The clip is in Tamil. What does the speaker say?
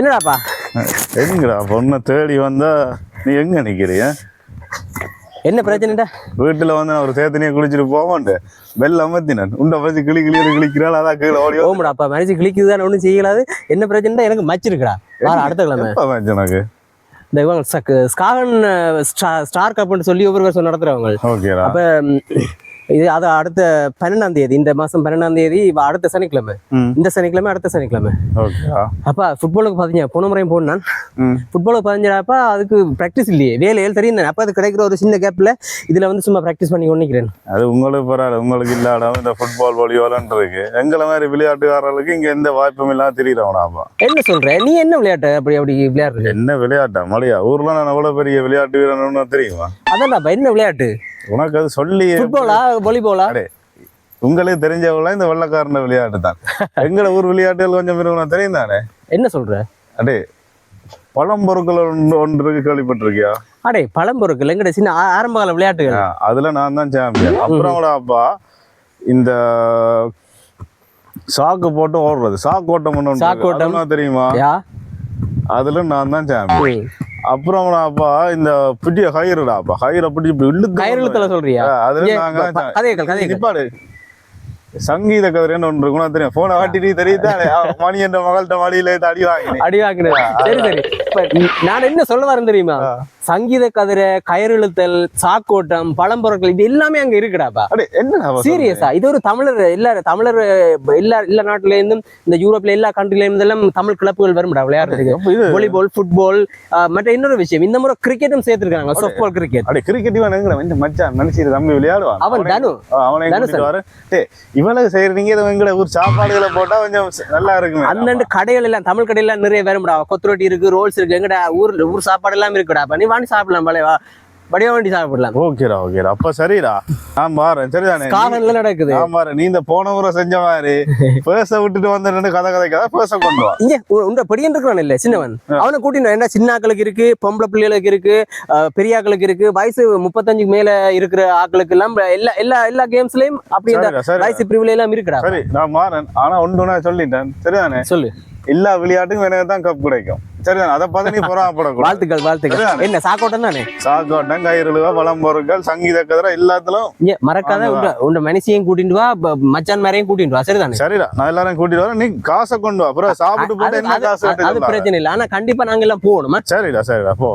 என்னடாப்பா? எங்கடா பொண்ணை தேடி வந்தா நீ எங்க நிக்கிறிய? என்ன பிரச்சனைடா? வீட்டுல வந்து நான் ஒரு சேத்தனையை குளிச்சுட்டு போவான்ட்டு. வெள்ள அமர்த்தினேன். உண்டை பத்தி கிளி கிளி கிளிக்கிறாள். அதான் கீழே ஓடி ஓமுடாப்பா மனசு கிளிக்குது தானே ஒன்றும் செய்யலாது. என்ன பிரச்சனை எனக்கு மச்சிருக்கடா. வார அடுத்த கிழமை. எனக்கு இந்த இவங்க ஸ்காகன் ஸ்டார் கப்னு சொல்லி ஒவ்வொரு வருஷம் நடத்துறவங்க. அப்ப இது அது அடுத்த பன்னெண்டாம் தேதி இந்த மாசம் பன்னெண்டாம் தேதி அடுத்த சனிக்கிழமை. இந்த சனிக்கிழமை அடுத்த சனிக்கிழமை. அப்பா ஃபுட்பாலுக்கு பார்த்தீங்க போன முறையும் போனான் ஃபுட்பாலுக்கு பதினஞ்சாப்பா அதுக்கு ப்ராக்டிஸ் இல்லையே. வேலையில் தெரியும் அப்போ அது கிடைக்கிற ஒரு சின்ன கேப்பில் இதில் வந்து சும்மா ப்ராக்டிஸ் பண்ணி கொண்டிக்கிறேன். அது உங்களுக்கு பரவாயில்ல. உங்களுக்கு இல்லாட இந்த ஃபுட்பால் வாலிபால் இருக்கு. எங்களை மாதிரி விளையாட்டுக்காரர்களுக்கு இங்க எந்த வாய்ப்பும் இல்லாம தெரியுறவனாப்பா என்ன சொல்ற? நீ என்ன விளையாட்டு? அப்படி அப்படி விளையாடுறது என்ன விளையாட்டா? மலையா ஊர்ல நான் எவ்வளவு பெரிய விளையாட்டு வீரன்னு தெரியுமா? அதான்டாப்பா என்ன விளையாட்டு? உனக்கு அது சொல்லி ஃபுட்பாலா வாலிபாலா உங்களுக்கு தெரிஞ்சவங்கள இந்த வெள்ளக்காரன விளையாட்டு தான் எங்கள ஊர் விளையாட்டுகள் கொஞ்சம் பேருக்கு தெரியும் தானே என்ன சொல்ற? அடே பழம்பொருட்கள் ஒன்று ஒன்று இருக்கு கேள்விப்பட்டிருக்கியா? அடே பழம்பொருட்கள் எங்கட சின்ன ஆரம்ப கால விளையாட்டுகள். அதுல நான் தான் சாம்பியன் அப்புறம் அவட அப்பா இந்த சாக்கு போட்டு ஓடுறது. சாக்கு ஓட்டம் உண்டு. சாக்கு ஓட்டம். தெரியுமா? அதுல நான் தான் சாம்பியன். அப்புறம் அப்பா இந்த பிடிய கயிறுடா அப்பா கயிறை பிடிச்சி இப்படி இழுத்து கயிறு இழுத்தல சொல்றியா? அதுல நாங்க நிப்பாடு. சங்கீத கதிரன்னு ஒன்று இருக்கும் தெரியும். போனை காட்டிட்டு தெரியுதானே மணி என்ற மகள்கிட்ட மடியில அடி வாங்கினேன். அடி வாங்கினது சரி சரி. நான் என்ன சொல்ல வரேன் தெரியுமா? சங்கீத கதிரை கயிறு இழுத்தல் சாக்கோட்டம் பழம்பொருட்கள் இது எல்லாமே அங்க இருக்குடாப்பா? என்ன சீரியஸா இது ஒரு தமிழர் எல்லா தமிழர் எல்லா எல்லா நாட்டுல இருந்தும் இந்த யூரோப்ல எல்லா கண்ட்ரில இருந்தெல்லாம் தமிழ் கிளப்புகள் வரும்டா விளையாடுறதுக்கு. வாலிபால் ஃபுட்பால் மற்ற இன்னொரு விஷயம் இந்த முறை கிரிக்கெட்டும் சேர்த்திருக்காங்க softball கிரிக்கெட் அடே கிரிக்கெட் இந்த மச்சான் நினைச்சிட்டு தம்பி விளையாடுவான். அவன் தனு. அவனை இவனுக்கு செய்யறீங்க இதை எங்கட ஊர் சாப்பாடுகளை போட்டா கொஞ்சம் நல்லா இருக்குமே. அந்தண்டு கடைகள் எல்லாம் தமிழ் கடைகள் எல்லாம் நிறைய வரும்டா கொத்துரொட்டி இருக்கு ரோல்ஸ் இருக்கு. எங்கடா ஊர் ஊர் சாப்பாடு எல்லாம் இருக்குடா. நீ வாங்கி சாப்பிடலாம் பழைய வா படியா வாண்டி சாப்பிடலாம். ஓகேடா ஓகேடா. அப்ப சரிடா. நான் பாறேன் சரிதானே? காகன்ல நடக்குது. நான் பாரு நீ இந்த போன முறை செஞ்ச மாதிரி பேச விட்டுட்டு வந்து ரெண்டு கதை கதைக்காத பேச கொண்டு வா. இங்க உண்ட படியன் இருக்கிறான் இல்ல சின்னவன். அவனை கூட்டினு என்ன சின்ன ஆக்களுக்கு இருக்கு பொம்பளை பிள்ளைகளுக்கு இருக்கு பெரிய ஆக்களுக்கு இருக்கு. வயசு முப்பத்தஞ்சுக்கு மேல இருக்கிற ஆக்களுக்கு எல்லாம் எல்லா எல்லா எல்லா கேம்ஸ்லயும் அப்படி வயசு பிரிவுல எல்லாம் இருக்குடா. சரி நான் மாறேன். ஆனா ஒன்று நான் சொல்லிட்டேன். சரிதானே? சொல்லு. எல்லா விளையாட்டுக்கும் எனக்கு தான் கப் கிடைக்கும். சரிதானே? அதை பார்த்து நீ பொறாமப்படக்கூடாது. வாழ்த்துக்கள் வாழ்த்துக்கள்? என்ன சாக்கோட்டம் தானே? சாக்கோட்டம் கயிறுழுவ பழம்பொருட்கள் சங்கீத கதிரை எல்லாத்திலும் இங்க மறக்காத உண்ட மனுஷியும் கூட்டிட்டு வா மச்சான் மாதிரியும் கூட்டிட்டு வா சரிதானே? சரிடா நான் எல்லாரும் கூட்டிட்டு வரேன். நீ காசை கொண்டு வா. அப்புறம் சாப்பிட்டு போட்டு என்ன காசு அது- பிரச்சனை இல்லை. ஆனா கண்டிப்பா நாங்க எல்லாம் போகணுமா சரிடா சரிடா போ.